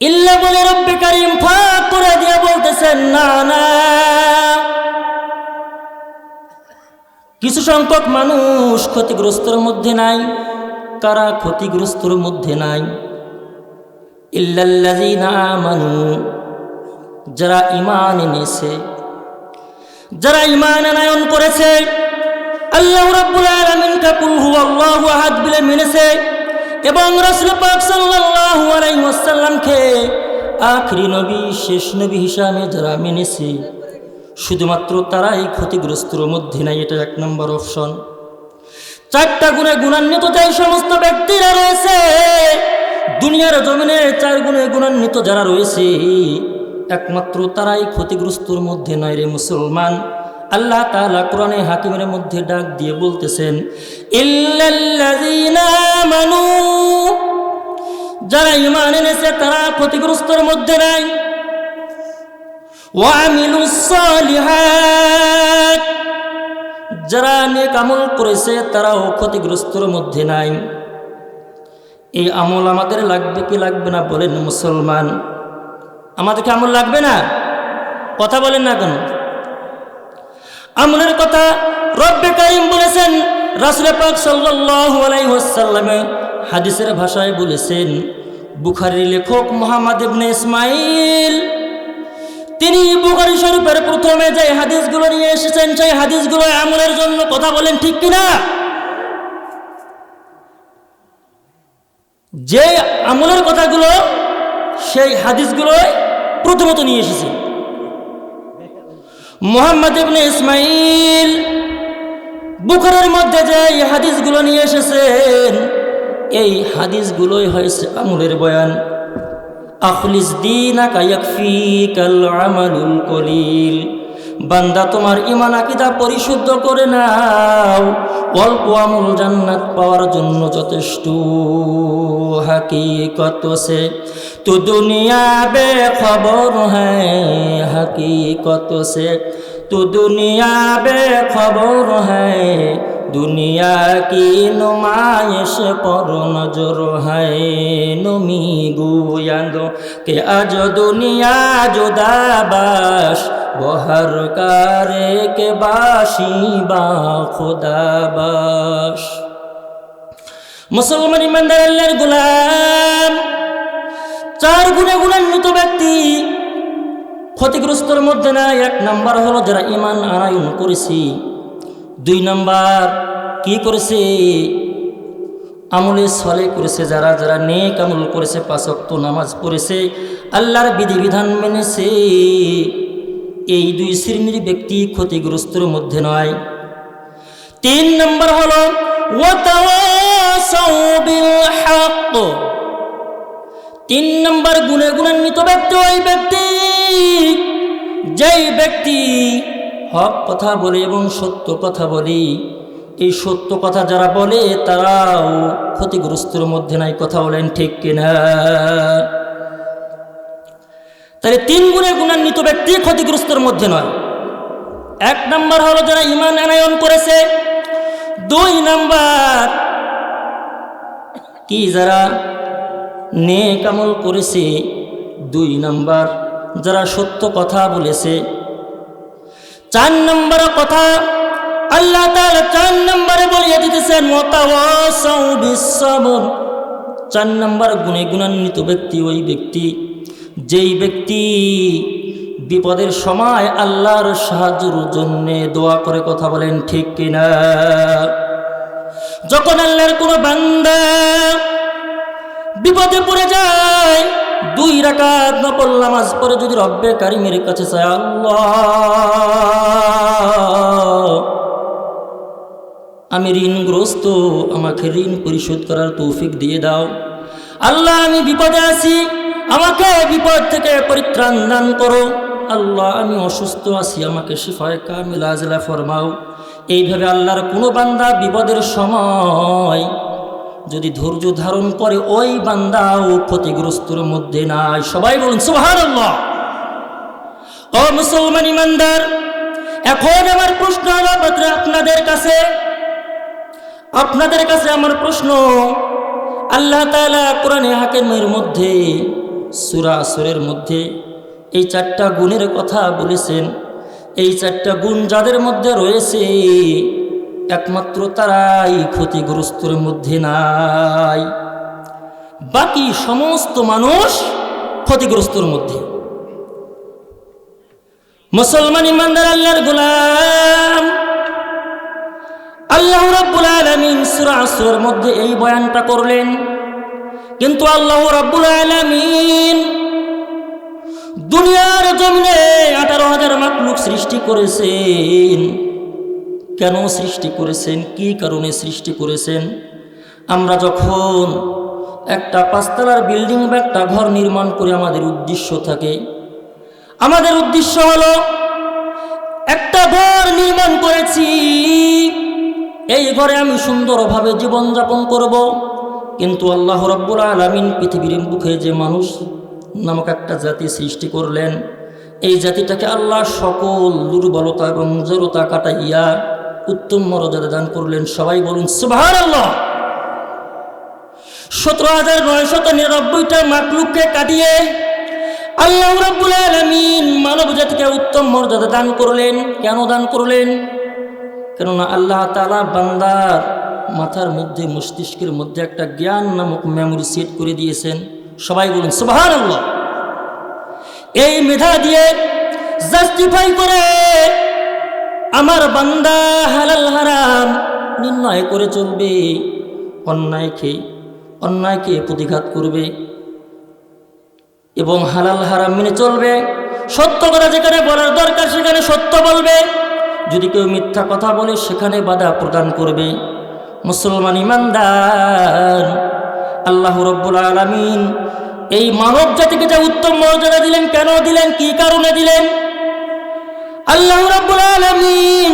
ইল্লা বলে রব্বে কারিম ফাঁক করে দিয়ে বলতেছেন, না না। কিছু সংখ্যক মানুষ ক্ষতিগ্রস্তর মধ্যে নাই, কারা ক্ষতিগ্রস্তর মধ্যে নাই। ইল্লাল্লাযীনা আমানু, যারা ঈমান এনেছে, যারা ঈমান আনয়ন করেছে, আল্লাহ রাব্বুল আলামিন কাকুল হুয়াল্লাহু আহাদ বলে মেনেছে। এবং রাসূল পাক আলাইহি আখরি নবী, শেষ নবী হিসাবে যারা মেনেছে, শুধুমাত্র তারাই ক্ষতিগ্রস্তর মধ্যে নাই, এটা এক নম্বর অপশন। চারটা গুণে গুণান্বিত যেই সমস্ত ব্যক্তিরা রয়েছে, দুনিয়ার জমিনে চার গুণে গুণান্বিত যারা রয়েছে, একমাত্র তারাই ক্ষতিগ্রস্তর মধ্যে নয় রে মুসলমান। আল্লাহ তাআলা কোরআনে হাকিমের মধ্যে ডাক দিয়ে বলতেছেন আমানু, যারা ইমান এনেছে তারা ক্ষতিগ্রস্তর মধ্যে নাই। যারা নেক আমল করেছে তারাও ক্ষতিগ্রস্তর মধ্যে নাই। এই আমল আমাদের লাগবে কি লাগবে না বলেন মুসলমান। আমাদেরকে আমল লাগবে না? কথা বলেন না কেন? আমলের কথা রব্বে কারিম বলেছেন রাসুল পাক সাল্লাল্লাহু হাদিসের ভাষায় বলেছেন, বুখারীর লেখক মোহাম্মদ ইবনে ইসমাইল তিনি বুখারী শরীফের প্রথমে যে হাদিসগুলো নিয়ে এসেছেন, সেই হাদিসগুলো আমলের জন্য কথা বলেন ঠিক কিনা? যে আমলের কথাগুলো, সেই হাদিসগুলো প্রথমত নিয়ে এসেছে। মোহাম্মদ ইবনে ইসমাইল বুখারের মধ্যে যে এই হাদিসগুলো নিয়ে এসেছেন, এই হাদিসগুলোই হয়েছে আমলের বয়ান। আখলিস দিনাকা ইয়াকফিকাল আমালুল কলিল। বান্দা তোমার ইমান আকিদা পরিশুদ্ধ করে নাও। অল্প আমল জান্নাত পাওয়ার জন্য যথেষ্ট হাকিকত সে তো দুনিয়া বে খবর হ্যাঁ হাকিকত সে তো দুনিয়া বে খবর হ্যাঁ দুনিয়া কি নুমাইশ পর নজর হায় নমি গুয়াঙ্গ? কে আজ দুনিয়া জুদাবাস? বহর কারে কে বাসি বা খুদাবাস? মুসলমান ইমানদার আল্লাহর গুলাম, চার গুণে গুণান্বিত ব্যক্তি, ক্ষতিগ্রস্তর মধ্যে না এক নাম্বার হলো যারা ইমান আনায়ন করেছি দুই নাম্বার, কি করেছে? আমলে সলে করেছে, যারা যারা নেক আমল করেছে পাঁচক্ত নামাজ পড়েছে, আল্লাহর বিধিবিধান মেনেছে। এই দুই শ্রেণির ব্যক্তি ক্ষতিগ্রস্তর মধ্যে নয়। তিন নম্বর হল তিন নম্বর, গুণে গুণান্বিত ব্যক্তি ওই ব্যক্তি, যেই ব্যক্তি হক কথা বলে এবং সত্য কথা বলি। এই সত্য কথা যারা বলে, তারাও ক্ষতিগ্রস্তর মধ্যে নাই, কথা বলেন ঠিক কিনা? তাহলে তিন গুণে গুণান্বিত ব্যক্তি ক্ষতিগ্রস্তর মধ্যে নয়। এক নাম্বার হলো যারা ইমান আনায়ন করেছে। দুই নাম্বার, কি যারা নেক আমল করেছে। দুই নাম্বার, যারা সত্য কথা বলেছে। চার নম্বর কথা, আল্লাহ তাআলা চার নম্বরে বলিয়ে দিতেছেন বিসসবর। চার নম্বর গুণে গুণান্বিত ব্যক্তি ওই ব্যক্তি, যেই ব্যক্তি বিপদের সময় আল্লাহর সাহায্যের জন্য দোয়া করে কথা বলেন, ঠিক কিনা? যখন আল্লাহর কোনো বান্দা বিপদে পড়ে যায় দুই রাকাত নকল নামাজ পরে যদি রব্বে কারিমের কাছে চায় আল্লাহ। আমি ঋণগ্রস্ত, আমাকে ঋণ পরিশোধ করার তৌফিক দিয়ে দাও। আল্লাহ, আমি বিপদে আছি, আমাকে বিপদ থেকে পরিত্রাণ দান করো। আল্লাহ, আমি অসুস্থ আছি, আমাকে শিফায় কামিলা ফরমাও। এইভাবে আল্লাহর কোনো বান্দা বিপদের সময় যদি ধৈর্য ধারণ করে ওই বান্দাও ক্ষতিগ্রস্তর মধ্যে নাই। সবাই বলুন সুহার ও মুসলমান ইমানদার, এখন আমার প্রশ্ন আপনাদের কাছে আপনাদের কাছে আমার প্রশ্ন, আল্লাহ তাআলা কোরআনে হাকিমের মধ্যে, সুরা আসরের মধ্যে এই চারটা গুণের কথা বলেছেন। এই চারটা গুণ যাদের মধ্যে রয়েছে একমাত্র তারাই ক্ষতিগ্রস্তর মধ্যে নাই। বাকি সমস্ত মানুষ ক্ষতিগ্রস্তর মধ্যে। মুসলমান ইমানদার আল্লাহর গোলাম। আল্লাহ রাব্বুল আলামিন সূরা আসরের মধ্যে এই বয়ানটা করলেন। কিন্তু আল্লাহ রাব্বুল আলামিন দুনিয়ার জমিনে আঠারো হাজার মাকলুক সৃষ্টি করেছেন। কেন সৃষ্টি করেছেন? কি কারণে সৃষ্টি করেছেন? আমরা যখন একটা পাঁচতলার বিল্ডিং বা একটা ঘর নির্মাণ করে আমাদের উদ্দেশ্য থাকে, আমাদের উদ্দেশ্য হলো, একটা ঘর নির্মাণ করেছি, এই ঘরে আমি সুন্দরভাবে জীবনযাপন করব, কিন্তু আল্লাহ রব্বুল আলমিন পৃথিবীর মুখে যে মানুষ নামক একটা জাতি সৃষ্টি করলেন, এই জাতিটাকে আল্লাহ সকল দুর্বলতা এবং জড়তা কাটাইয়া উত্তম মর্যাদা দান করলেন। সবাই বলুন সুবাহ সতেরো হাজার নয়শত নিরানব্বইটা মাকলুককে কাটিয়ে আল্লাহ রাব্বুল আলামিন মানব জাতিকে উত্তম মর্যাদা দান করলেন। কেন দান করলেন? কেননা আল্লাহ তাআলা বান্দার মাথার মধ্যে, মস্তিষ্কের মধ্যে একটা জ্ঞান নামক মেমোরি সেট করে দিয়েছেন। সবাই বলুন, সুবহানাল্লাহ। এই মেধা দিয়ে জাস্টিফাই করে আমার বান্দা হালাল হারাম, নির্ণয় করে চলবে অন্যায়কে অন্যায়কে প্রতিঘাত করবে এবং হালাল হারাম মেনে চলবে। সত্য কথা যেখানে বলার দরকার, সেখানে সত্য বলবে। যদি কেউ মিথ্যা কথা বলে, সেখানে বাধা প্রদান করবে। মুসলমান ইমানদার, আল্লাহ রব্বুল আলমিন এই মানব জাতিকে যে উত্তম মর্যাদা দিলেন, কেন দিলেন, কি কারণে দিলেন? আল্লাহ রব্বুল আলমিন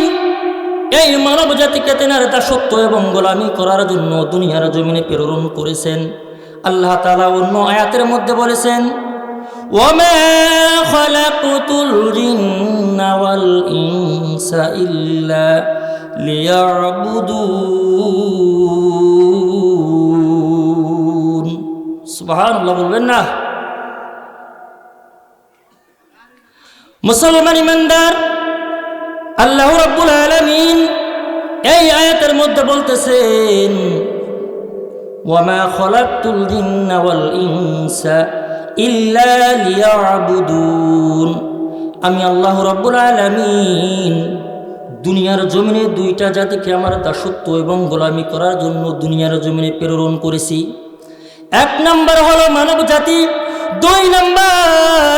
এই মানব জাতিকে তেনার দাসত্ব এবং গোলামি করার জন্য দুনিয়ার জমিনে প্রেরণ করেছেন আল্লাহ তালা অন্য আয়াতের মধ্যে বলেছেন وما خلقت الجن والإنس إلا ليعبدون سبحان الله বলবেন না মুসলমান ইমানদার আল্লাহ রাব্বুল আলামিন এই আয়াতের মধ্যে বলতেছেন, ওয়ামা খলাকতুল জিন্না ওয়াল ইনসা ইল্লা লিয়াবুদুন। আমি আল্লাহ রাব্বুল আলামিন দুনিয়ার জমিনে দুইটা জাতিকে আমার দাসত্ব এবং গোলামি করার জন্য দুনিয়ার জমিনে প্রেরণ করেছি। এক নাম্বার হলো মানব জাতি দুই নাম্বার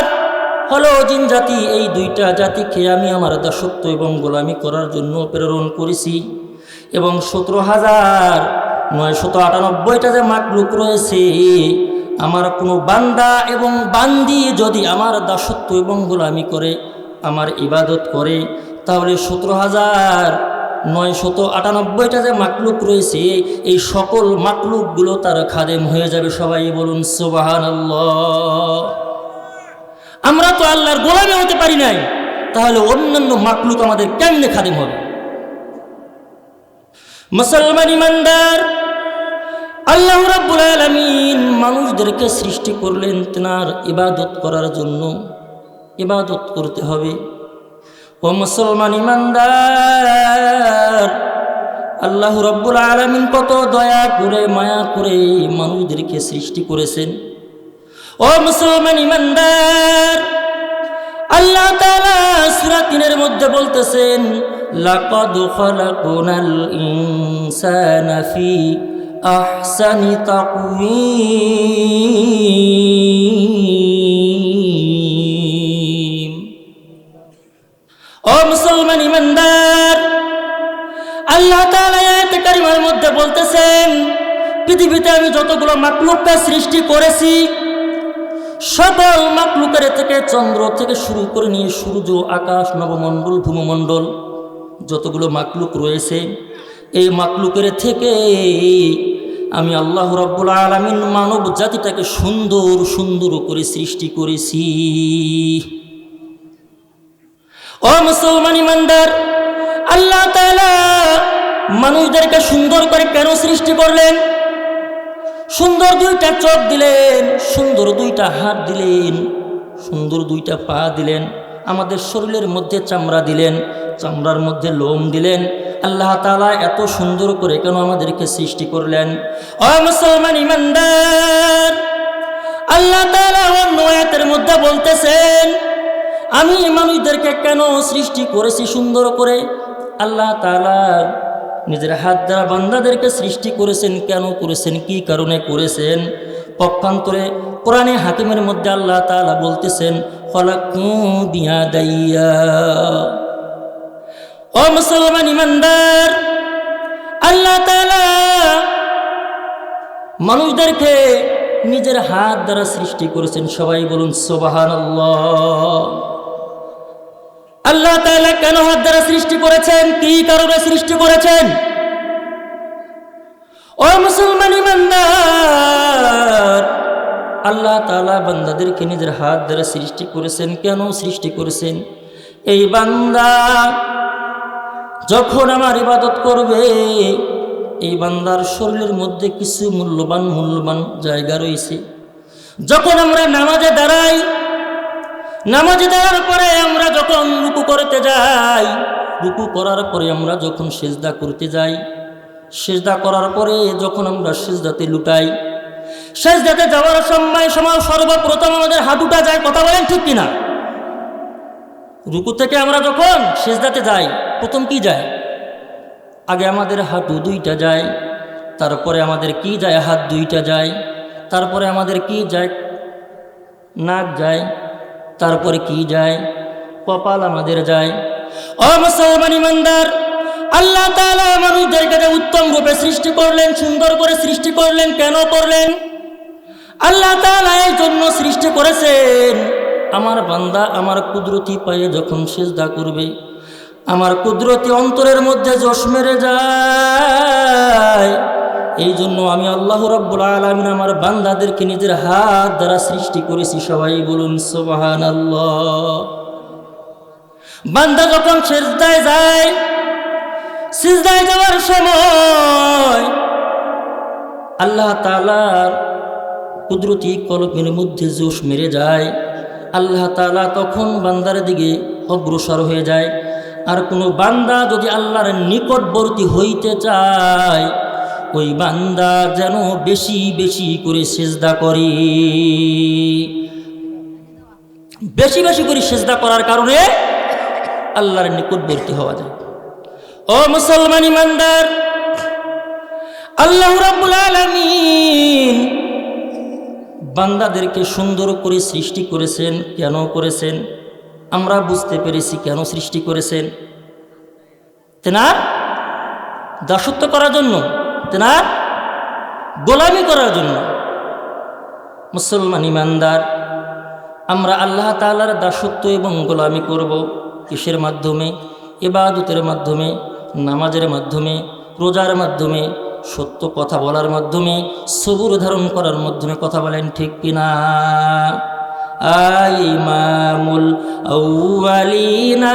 হলো জিন জাতি, এই দুইটা জাতিকে আমি আমার দাসত্ব এবং গোলামি করার জন্য প্রেরণ করেছি। এবং সতেরো হাজার নয়শত আটানব্বইটা যে মাকলুক রয়েছে, আমার কোনো বান্দা এবং বান্দি যদি আমার দাসত্ব এবং গোলামি করে, আমার ইবাদত করে, তাহলে সতেরো হাজার নয়শত আটানব্বইটা যে মাকলুক রয়েছে, এই সকল মাকলুকগুলো তার খাদেম হয়ে যাবে। সবাই বলুন সোবাহান আমরা তো আল্লাহর গোলামে হতে পারি নাই। তাহলে অন্যান্য মাকলুক আমাদের কেমনে খাদেম হবে? মুসলমান ইমানদার, আল্লাহ রাব্বুল আলামিন মানুষদেরকে সৃষ্টি করলেন তেনার ইবাদত করার জন্য। ইবাদত করতে হবে। ও মুসলমান ইমানদার, আল্লাহ রব্বুল আলামিন কত দয়া করে, মায়া করে মানুষদেরকে সৃষ্টি করেছেন। ও মুসলমান ইমানদার, আল্লাহ তাআলা সূরা মধ্যে বলতেছেন, লাকাদ খালাকুনাল ইনসানা ফি আহসানি তাকওয়িম। ও মুসলমান ইমানদার, আল্লাহ তাআলা আয়াতে কারিমার মধ্যে বলতেছেন, পৃথিবীতে আমি যতগুলো মাকলুকটা সৃষ্টি করেছি সকল মাকলুকের থেকে চন্দ্র থেকে শুরু করে নিয়ে সূর্য, আকাশ, নবমণ্ডল ভূমমণ্ডল যতগুলো মাকলুক রয়েছে, এই মাকলুকের থেকে আমি আল্লাহ রব্বুল আলমিন মানব জাতিটাকে সুন্দর সুন্দর করে সৃষ্টি করেছি। ও মুসলমান ইমানদার আল্লাহ তাআলা মানুষদেরকে সুন্দর করে কেন সৃষ্টি করলেন? সুন্দর দুইটা চোখ দিলেন, সুন্দর দুইটা হাত দিলেন, সুন্দর দুইটা পা দিলেন, আমাদের শরীরের মধ্যে চামড়া দিলেন, চামড়ার মধ্যে লোম দিলেন। আল্লাহ তালা এত সুন্দর করে কেন আমাদেরকে সৃষ্টি করলেন? ও ইমানদার, আল্লাহ তাআলা অন্য আয়াতের মধ্যে বলতেছেন, আমি মানুষদেরকে কেন সৃষ্টি করেছি সুন্দর করে? আল্লাহ তাআলা নিজের হাত দ্বারা বান্দাদেরকে সৃষ্টি করেছেন, কেন করেছেন, কি কারণে করেছেন? পক্ষান্তরে কোরআনে হাকিমের মধ্যে আল্লাহ তাআলা বলতেছেন বিয়া দাইয়া ও মুসলমান ইমানদার, আল্লাহ মানুষদেরকে নিজের হাত দ্বারা সৃষ্টি করেছেন। সবাই বলুন সোবাহান আল্লাহ তাআলা কেন হাত দ্বারা সৃষ্টি করেছেন? কি কারণে সৃষ্টি করেছেন? ও মুসলমান ইমানদার, আল্লাহ তালা বান্দাদেরকে নিজের হাত দ্বারা সৃষ্টি করেছেন। কেন সৃষ্টি করেছেন? এই বান্দা যখন আমার ইবাদত করবে, এই বান্দার শরীরের মধ্যে কিছু মূল্যবান মূল্যবান জায়গা রয়েছে। যখন আমরা নামাজে দাঁড়াই নামাজে দেওয়ার পরে আমরা যখন রুকু করতে যাই, রুকু করার পরে আমরা যখন সেজদা করতে যাই, সেজদা করার পরে যখন আমরা সেজদাতে লুটাই, সেজদাতে যাওয়ার সময় সময় সর্বপ্রথম আমাদের হাঁটুটা যায়, কথা বলেন ঠিক কিনা? রুকু থেকে আমরা যখন সেজদাতে যাই, প্রথম কি যায়? আগে আমাদের হাঁটু দুইটা যায়, তারপরে আমাদের কি যায়? হাত দুইটা যায়, তারপরে আমাদের কি যায়? নাক যায় তারপরে কি যায়? কপাল আমাদের যায়। ও মুসলমান ইমানদার, আল্লাহ তাআলা মানুষদের কাছে উত্তম রূপে সৃষ্টি করলেন, সুন্দর করে সৃষ্টি করলেন, কেন করলেন? আল্লাহ এই জন্য সৃষ্টি করেছেন। আমার বান্দা, আমার কুদরতি পায়ে যখন সেজদা করবে, আমার কুদরতি অন্তরের মধ্যে জোশ মেরে যায়। এই জন্য আমি আল্লাহ রব্বুল আলমিন আমার বান্দাদেরকে নিজের হাত দ্বারা সৃষ্টি করেছি। সবাই বলুন সোবাহান বান্দা যখন সেজদায় যায়, সিজদায় যাওয়ার সময় আল্লাহ তালার কুদরতি কলমের মধ্যে জোশ মেরে যায়। আল্লাহ তালা তখন বান্দার দিকে অগ্রসর হয়ে যায়। আর কোনো বান্দা যদি আল্লাহর নিকটবর্তী হইতে চায় ওই বান্দা যেন বেশি বেশি করে সেজদা করে। বেশি বেশি করে সেজদা করার কারণে আল্লাহর নিকটবর্তী হওয়া যায়। ও মুসলমান ইমানদার, আল্লাহ রাব্বুল আলামিন বান্দাদেরকে সুন্দর করে সৃষ্টি করেছেন, কেন করেছেন? আমরা বুঝতে পেরেছি কেন সৃষ্টি করেছেন। তেনার দাসত্ব করার জন্য তেনার গোলামি করার জন্য। মুসলমান ইমানদার, আমরা আল্লাহ তালার দাসত্ব এবং গোলামি করব কিসের মাধ্যমে? এবাদতের মাধ্যমে, নামাজের মাধ্যমে, রোজার মাধ্যমে, সত্য কথা বলার মাধ্যমে, সবুর ধারণ করার মাধ্যমে কথা বলেন ঠিক কিনা? আইমামুল আউয়ালিনা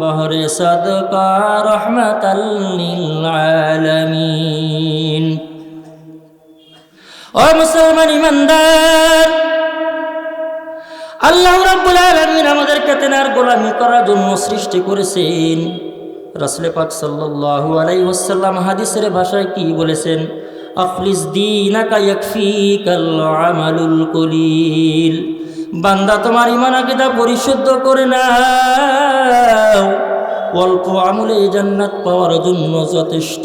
বহরে সদকা রহমাতাল ও মুসলমান ইমানদার, আল্লাহ রাব্বুল আলামিন আমাদেরকে তেনার গোলামি করার জন্য সৃষ্টি করেছেন। রাসূল পাক সাল্লাল্লাহু আলাইহি ওয়াসাল্লাম হাদিসের ভাষায় কি বলেছেন? আখলিস দীনাকা ইয়াকফিকাল আমালুল কলিল। বান্দা তোমার ইমান আকীদা পরিশুদ্ধ করে নাও। অল্প আমলে জান্নাত পাওয়ার জন্য যথেষ্ট।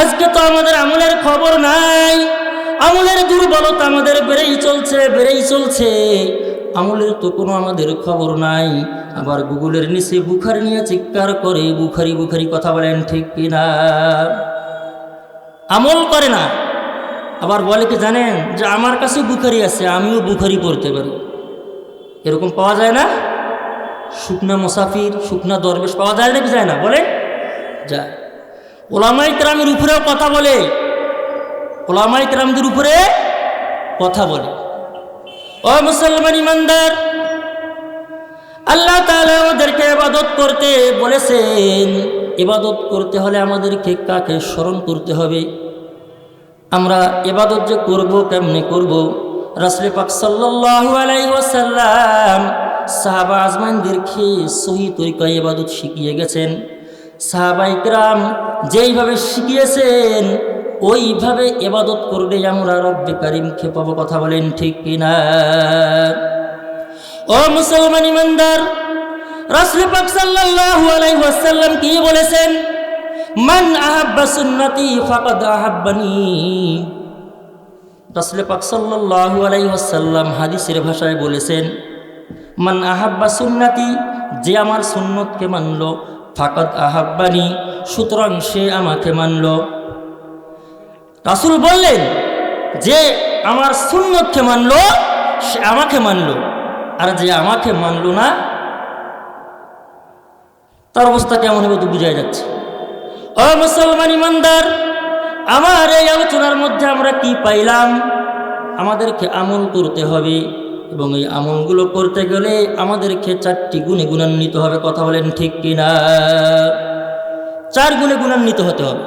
আজকে তো আমাদের আমলের খবর নাই। আমলের দুর্বলতা আমাদের বেড়েই চলছে বেড়েই চলছে। আমলের তো কোনো আমাদের খবর নাই। আবার গুগলের নিচে বুখারি নিয়ে চিৎকার করে, বুখারি বুখারি কথা বলেন ঠিক কিনা? আমল করে না। আবার বলে কি জানেন? যে আমার কাছে বুখারি আছে, আমিও বুখারি পড়তে পারি। এরকম পাওয়া যায় না? শুকনা মুসাফির, শুকনা দরবেশ পাওয়া যায় না কি যায় না। বলে যায় ওলামাই ক্রামের উপরেও কথা বলে। ওলামাই ক্রামদের উপরে কথা বলে। ও মুসলমান ইমানদার, আল্লাহ তাআলা আমাদেরকে ইবাদত করতে বলেছেন ইবাদত করতে হলে আমাদেরকে কাকে স্মরণ করতে হবে? আমরা এবাদত যে করব, কেমনে করব? রাসুল পাক সাল্লাল্লাহু আলাইহি ওয়াসাল্লাম সাহাবা আজমানদেরকে সহি তরিকায় এবাদত শিখিয়ে গেছেন। সাহাবা ইকরাম যেইভাবে শিখিয়েছেন, ওইভাবে এবাদত করলে আমরা রব্বে কারিমকে পাবো, কথা বলেন ঠিক কিনা? ও মুসলমান ইমানদার রাসুল পাক সাল্লাল্লাহু আলাইহি ওয়াসাল্লাম কি বলেছেন? মান আহাব্বা সুন্নতি ফাকাদ আহাব্বানি। রাসুল পাক সাল্লাল্লাহু আলাইহি ওয়াসাল্লাম হাদিসের ভাষায় বলেছেন, মান আহাব্বা সুন্নতি, যে আমার সুন্নতকে মানলো, ফাকাদ আহাব্বানি, সুতরাং সে আমাকে মানলো। রাসুল বললেন, যে আমার সুন্নতকে মানলো, সে আমাকে মানলো, আর যে আমাকে মানলো না তার অবস্থা কেমন হবে তো বোঝাই যাচ্ছে। ও মুসলমান ইমানদার, আমার এই আলোচনার মধ্যে আমরা কি পাইলাম? আমাদেরকে আমল করতে হবে এবং এই আমলগুলো করতে গেলে আমাদেরকে চারটি গুণে গুণান্বিত হবে, কথা বলেন ঠিক কিনা? চার গুণে গুণান্বিত হতে হবে।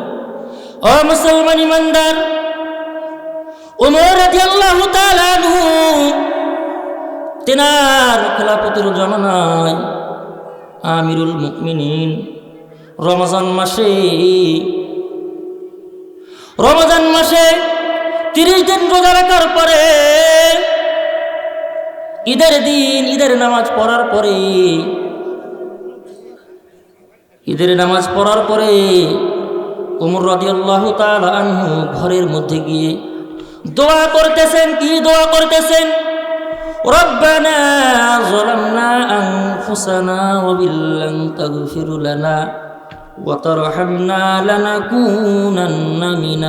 ও মুসলমান ইমানদার তেনার খেলাপতির জমানায় আমিরুল মুকমিনিন রমজান মাসে রমজান মাসে তিরিশ দিন রোজা রাখার পরে, ঈদের দিন, ঈদের নামাজ পড়ার পরে, ঈদের নামাজ পড়ার পরে উমর রাদিয়াল্লাহু তাআলা ঘরের মধ্যে গিয়ে দোয়া করতেছেন, কি দোয়া করতেছেন? ربنا ظلمنا أنفسنا وإن لم تغفر لنا وترحمنا لنكونن من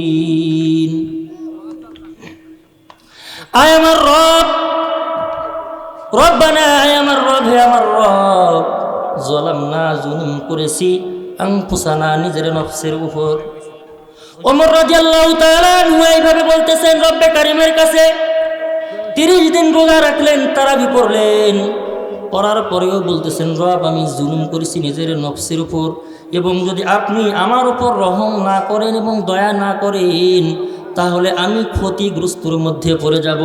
الخاسرين আয় আমার রব রব্বানা আয় আমার রব হে আমার রব জলাম না জুলুম করেছি আংফুসানা নিজের নফসের উপর ওমর রাজিয়াল্লাহু এইভাবে বলতেছেন, রব্বে কারিমের কাছে তিরিশ দিন রোজা রাখলেন, তারাবি পড়লেন। পড়ার পরেও বলতেছেন, রব, আমি জুলুম করেছি নিজের নফসের উপর এবং যদি আপনি আমার উপর রহম না করেন এবং দয়া না করেন, তাহলে আমি ক্ষতিগ্রস্তর মধ্যে পড়ে যাব।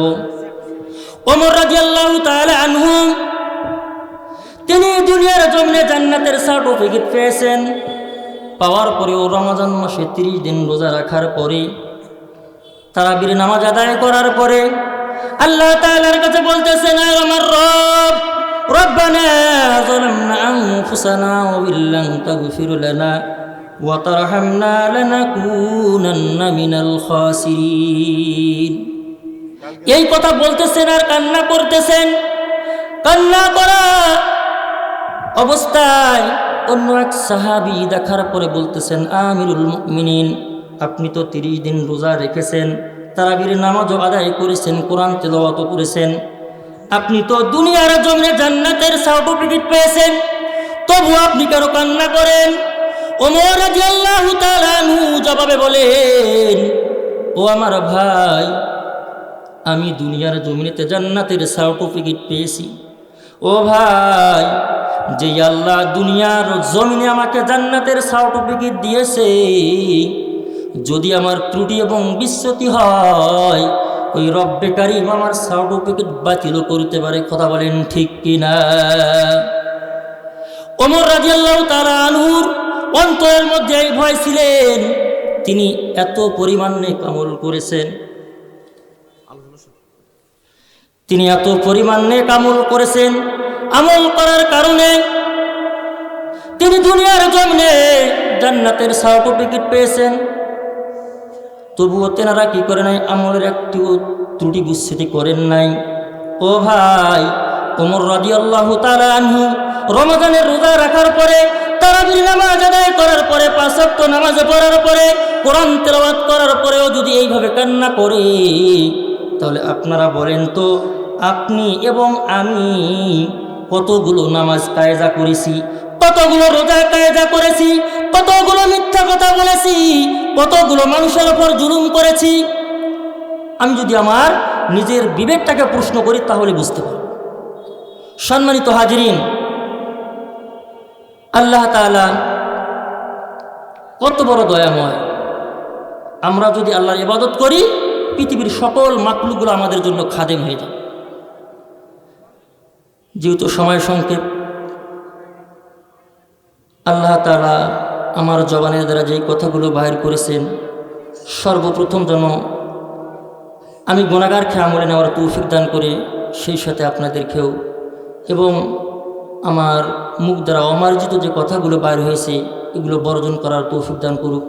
ওমর রাজিয়াল্লাহু তাআলা আনহু, তিনি দুনিয়ার জমিনে জান্নাতের সার্টিফিকেট পেয়েছেন। পাওয়ার পরেও রমজান মাসে তিরিশ দিন রোজা রাখার পরে তারাবির নামাজ আদায় করার পরে আল্লাহ তাআলার কাছে বলতেছেন আয় আমার রব ربنا ظلمنا أنفسنا وإن لم تغفر لنا وترحمنا لنكونن من الخاسرين এই কথা বলতেছেন আর কান্না করতেছেন কান্না করা অবস্থায় অন্য এক সাহাবি দেখার পরে বলতেছেন, আমিরুল মুমিনিন, আপনি তো তিরিশ দিন রোজা রেখেছেন, তারাবির নামাজও আদায় করেছেন, কোরআন তেলাওয়াত করেছেন। আপনি তো দুনিয়ার জমিনে জান্নাতের সার্টিফিকেট পেয়েছেন তবু আপনি কেন কান্না করেন? ওমর জবাবে বলেন, ও আমার ভাই, আমি দুনিয়ার জমিনেতে জান্নাতের সার্টিফিকেট পেয়েছি। ও ভাই যে আল্লাহ দুনিয়ার জমিনে আমাকে জান্নাতের সার্টিফিকেট দিয়েছে, যদি আমার ত্রুটি এবং বিশ্বতি হয়, ওই রব্বে কারিম আমার সার্টিফিকেট বাতিল করতে পারে, কথা বলেন ঠিক কিনা? ওমর রাজিয়াল্লাহ তারা আলুর অন্তরের মধ্যে এই ভয় ছিলেন, তিনি এত পরিমাণে কামল করেছেন। তিনি এত পরিমাণে কামল করেছেন আমল করার কারণে তিনি দুনিয়ার জমিনে জান্নাতের সার্টিফিকেট পেয়েছেন। তবুও তেনারা কি করে নাই? আমলের একটিও ত্রুটি বিচ্ছুটি করেন নাই। ও ভাই কোমর রাজি আল্লাহ আনহু রমজানের রোজা রাখার পরে, তারাবির নামাজ আদায় করার পরে পাঁচক্ত নামাজ পড়ার পরে, কোরআন তেলাওয়াত করার পরেও যদি এইভাবে কান্না করে, তাহলে আপনারা বলেন তো, আপনি এবং আমি কতগুলো নামাজ কায়দা করেছি, কতগুলো রোজা কায়দা করেছি, কতগুলো মিথ্যা কথা বলেছি, কতগুলো মানুষের ওপর জুলুম করেছি। আমি যদি আমার নিজের বিবেকটাকে প্রশ্ন করি, তাহলে বুঝতে পারব। সম্মানিত হাজিরিন, আল্লাহ তাআলা কত বড় দয়াময়। আমরা যদি আল্লাহর ইবাদত করি, পৃথিবীর সকল মাকলুগুলো আমাদের জন্য খাদেম হয়ে যাবে। যেহেতু সময় সংক্ষেপ আল্লাহ তাআলা আমার জবানের দ্বারা যেই কথাগুলো বাহির করেছেন, সর্বপ্রথম যেন আমি গুণাগার খেয়ে আমলে নেওয়ার তৌফিক দান করে সেই সাথে আপনাদেরকেও এবং আমার মুখ দ্বারা অমার্জিত যে কথাগুলো বাইর হয়েছে, এগুলো বর্জন করার তৌফিক দান করুক।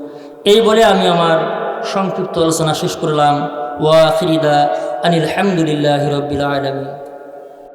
এই বলে আমি আমার সংক্ষিপ্ত আলোচনা শেষ করলাম। ওয়া ফিরিদা আনিল হামদুলিল্লাহ রবিল আলমী